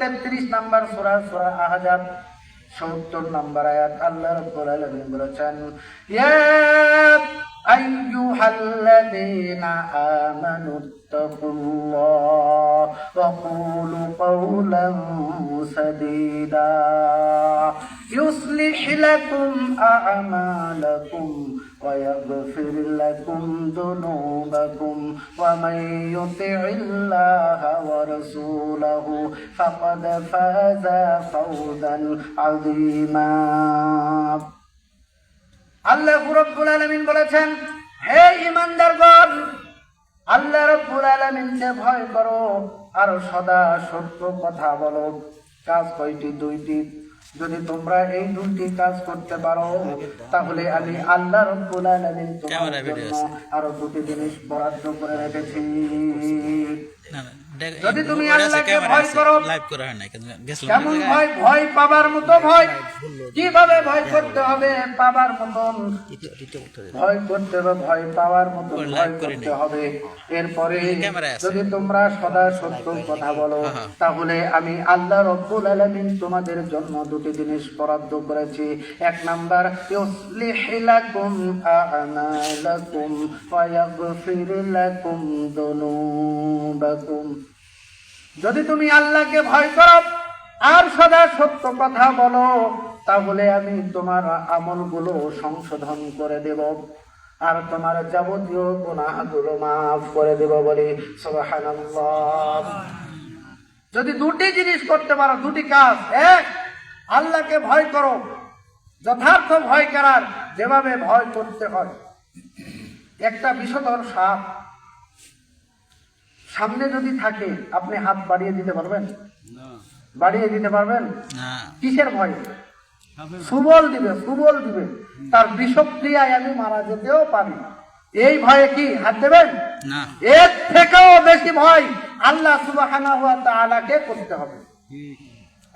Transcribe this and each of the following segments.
তেত্রিশ নাম্বার সুরা সুরা আহাজাব, সত্তর নাম্বার আয়াত, আল্লাহ রব্বুল আলামিন বলেছেন, ইয়া আইয়ুহাল্লাযীনা আমানু ইত্তাকুল্লাহ ওয়া কুলু কাওলান সাদীদা يصلح لكم أعمالكم ويغفر لكم ذنوبكم ومن يطع الله ورسوله فقد فاز فوزا عظيما আল্লাহ রব্বুল আলামিন বলেছেন হে ইমানদারগণ আল্লাহ রব্বুল আলামিনকে ভয় করো আর সদা সত্য কথা বলো কাজ কয়টি? দুইটি। যদি তোমরা এই দুইটি কাজ করতে পারো তাহলে আমি আল্লাহ রব্বুল আলামিন তোমাদের জন্য আরও দুটি জিনিস বরাদ্দ করে রেখেছি। যদি তুমি আল্লাহকে ভয় করো, লাইভ করা হয় না কেমন ভয়? ভয় পাবার মতো ভয়। কীভাবে ভয় করতে হবে? পাবার মতন ভয় করতে হবে ভয় পাওয়ার মতো ভয় করতে হবে। এরপরে যদি তোমরা সদা সত্য কথা বলো হ্যাঁ, হ্যাঁ। তাহলে আমি আল্লাহ রব্বুল আলামিন তোমাদের জন্য দুটি জিনিস বরাদ্দ করেছি। এক নাম্বার ইউসলিহ লাকুম আ'মালাকুম ওয়া ইয়াগফির লাকুম যুনুবাকুম যদি তুমি আল্লাহকে ভয় করো আর সদা সত্য কথা বলো, তাহলে আমি তোমার আমলগুলো সংশোধন করে দেব। আর তোমার যাবতীয় গুনাহগুলো মাফ করে দেব বলে যদি দুটি জিনিস করতে পারো, দুটি কাজ। এক, আল্লাহকে ভয় করো। যথার্থ ভয় করার যেভাবে ভয় করতে হয়। একটা বিষধর সাপ। সামনে যদি থাকে আপনি হাত বাড়িয়ে দিতে পারবেন? বাড়িয়ে দিতে পারবেন? কিসের ভয়? সুবল দিবে সুবল দিবে। তার বিষক্রিয়ায় আমি মারা যেতেও পারি। এই ভয়ে কি হাত দেবেন? এর থেকেও বেশি ভয় আল্লাহ সুবহানাহু ওয়া তাআলাকে করতে হবে।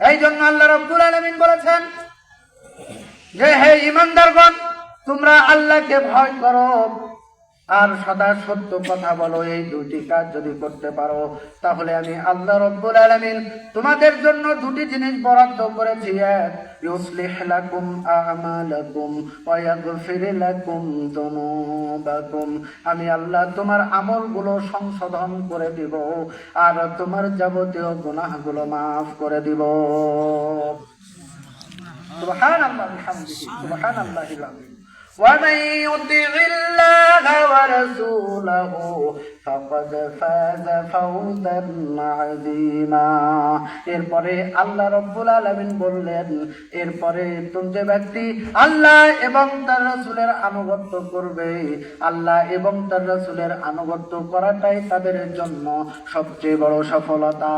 এই জন্য আল্লাহ রাব্বুল আলমিন বলেছেন যে হে ইমানদারগণ তোমরা আল্লাহকে ভয় করো। আর সদা সত্য কথা বলো, এই দুটি কাজ যদি করতে পারো, তাহলে আমি আল্লাহ রব্বুল আলমিন তোমাদের জন্য দুটি জিনিস বরাদ্দ করেছি। ইউসলিহ লাকুম আমালাকুম ওয়া ইয়াগফির লাকুম যুনুবাকুম। আমি আল্লাহ তোমার আমলগুলো সংশোধন করে দিব আর তোমার যাবতীয় গুনাহগুলো মাফ করে দিব। সুবহানাল্লাহ বিহামদিহি সুবহানাল্লাহিল আযীম। ومن يطع الله ورسوله فقد فاز فوزا عظيما এরপরে আল্লাহ রব্বুল আলামিন বললেন এরপরে তুমি যে ব্যক্তি আল্লাহ এবং তার রাসূলের আনুগত্য করবে আল্লাহ এবং তার রাসূলের আনুগত্য করাটাই তাদের জন্য সবচেয়ে বড় সফলতা